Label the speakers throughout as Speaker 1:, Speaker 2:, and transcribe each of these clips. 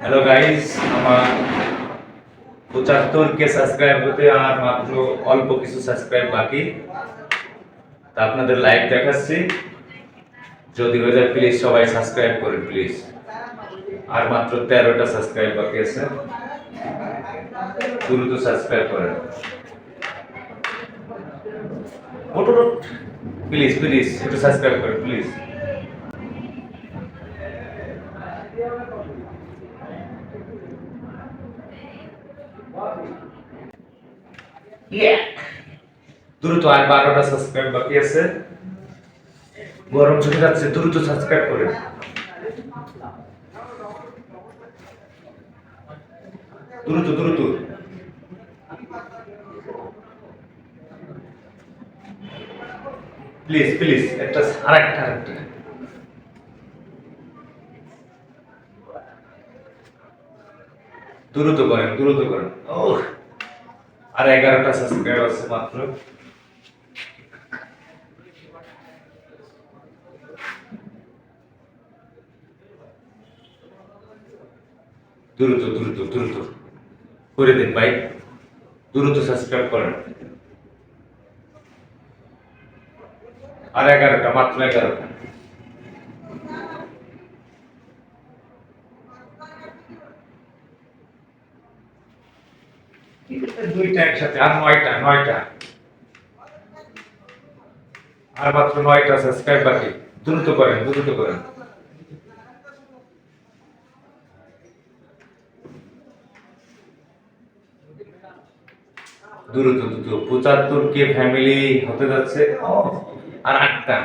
Speaker 1: Hello guys আমার পঁচাত্তর কে subscribe হতে আর মাত্র অল্প কিছু সাবস্ক্রাইব বাকি। তা আপনাদের লাইভ দেখাচ্ছি। যদি হয়ে যায় প্লিজ সবাই সাবস্ক্রাইব করেন প্লিজ আর মাত্র তেরোটা সাবস্ক্রাইব বাকি আছে। দ্রুত সাবস্ক্রাইব করেন। প্লিজ প্লিজ একটু সাবস্ক্রাইব করেন প্লিজ দ্রুত আর বারোটা সাবস্ক্রাইব বাকি আছে। গরম চলে যাচ্ছে, দ্রুত সাবস্ক্রাইব করে। দ্রুত দ্রুত। প্লিজ প্লিজ একটা, আরেকটা আরেকটা। দ্রুত করেন দ্রুত করেন। ও আর এগারোটা সাবস্ক্রাইব আছে মাত্র। দ্রুত দ্রুত দ্রুত। করে দিন ভাই, দ্রুত সাবস্ক্রাইব করেন। আর এগারোটা, মাত্র এগারোটা। দুইটা একসাথে, আর নয়টা নয়টা। আর মাত্র নয়টা সাবস্ক্রাইব বাকি দ্রুত করেন দ্রুত করেন। দ্রুত দ্রুত। পঁচাত্তর কে ফ্যামিলি হতে যাচ্ছে। আর আটটা।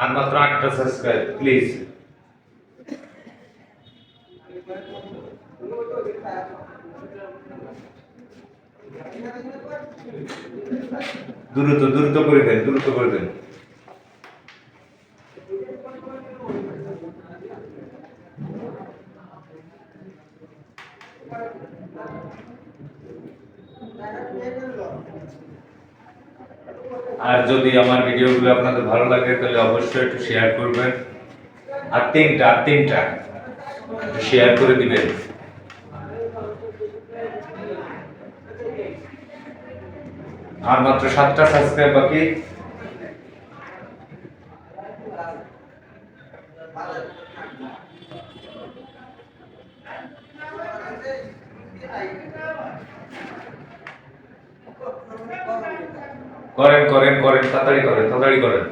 Speaker 1: আর মাত্র আটটা সাবস্ক্রাইব প্লিজ দ্রুত দ্রুত করে দেন, দ্রুত করে দেন। আর যদি আমার ভিডিওগুলো আপনাদের ভালো লাগে, তাহলে অবশ্যই একটু শেয়ার করবেন। আর তিনটা আর তিনটা শেয়ার করে দিবেন। আর মাত্র সাতটা সাবস্ক্রাইব বাকি। করেন করেন করেন তাড়াতাড়ি করেন তাড়াতাড়ি করেন।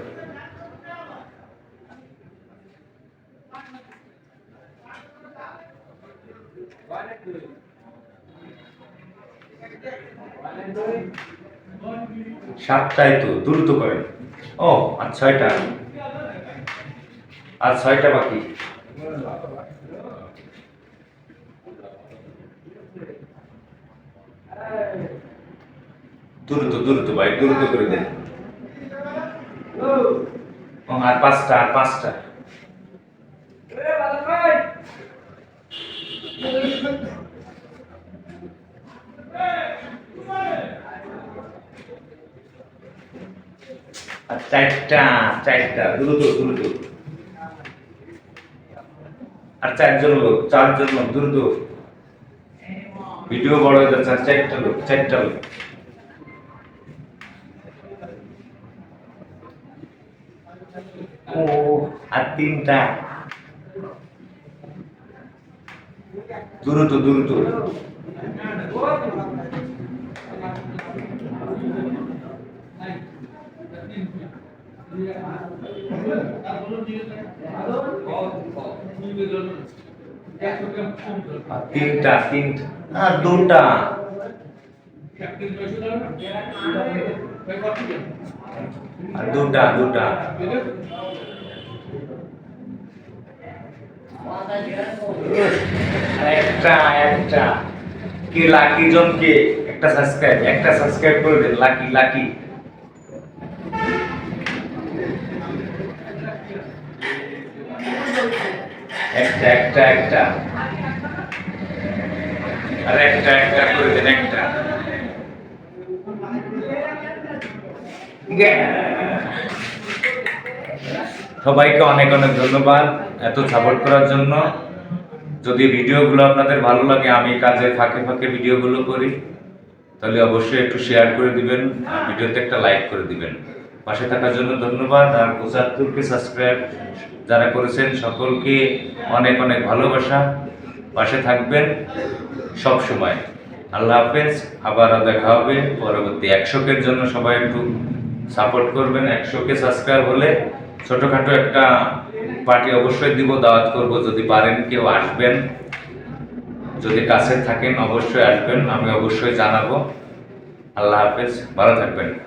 Speaker 1: সাতটাই তো দ্রুত করেন। ও আর ছয়টা? আর ছয়টা বাকি? দ্রুত দ্রুত ভাই দ্রুত করে দেন। ও, আর পাঁচটা আর পাঁচটা? আর চারটা চারটা দ্রুত দ্রুত আর চারজন লোক চারজন লোক দ্রুত ভিডিও বড় হয়ে যাচ্ছে চারটা লোক চারটা লোক। ও, আর তিনটা। দ্রুত দ্রুত তিনটা তিনটা। আর দুটা। আর দুটা দুটা। একটা একটা। কে লাকি জন কে? একটা সাবস্ক্রাইব একটা সাবস্ক্রাইব করে লাকি লাকি। একটা একটা একটা। আর একটা একটা করে একটা। সবাইকে অনেক অনেক ধন্যবাদ এত সাপোর্ট করার জন্য। যদি ভিডিওগুলো আপনাদের ভালো লাগে, আমি কাজে ফাঁকে ফাঁকে ভিডিওগুলো করি, তাহলে অবশ্যই একটু শেয়ার করে দিবেন ভিডিওতে একটা লাইক করে দিবেন। পাশে থাকার জন্য ধন্যবাদ। আর পঁচাত্তরকে সাবস্ক্রাইব যারা করেছেন সকলকে অনেক অনেক ভালোবাসা। পাশে থাকবেন সব সময়। আল্লাহ হাফেজ। আবার দেখা হবে পরবর্তী একশোকের জন্য। সবাই একটু সাপোর্ট করবেন। একশোকে সাবস্ক্রাইব হলে ছোটোখাটো একটা পার্টি অবশ্যই দিব, দাওয়াত করব। যদি পারেন কেউ আসবেন। যদি কাছে থাকেন অবশ্যই আসবেন। আমি অবশ্যই জানাব। আল্লাহ হাফেজ। ভালো থাকবেন।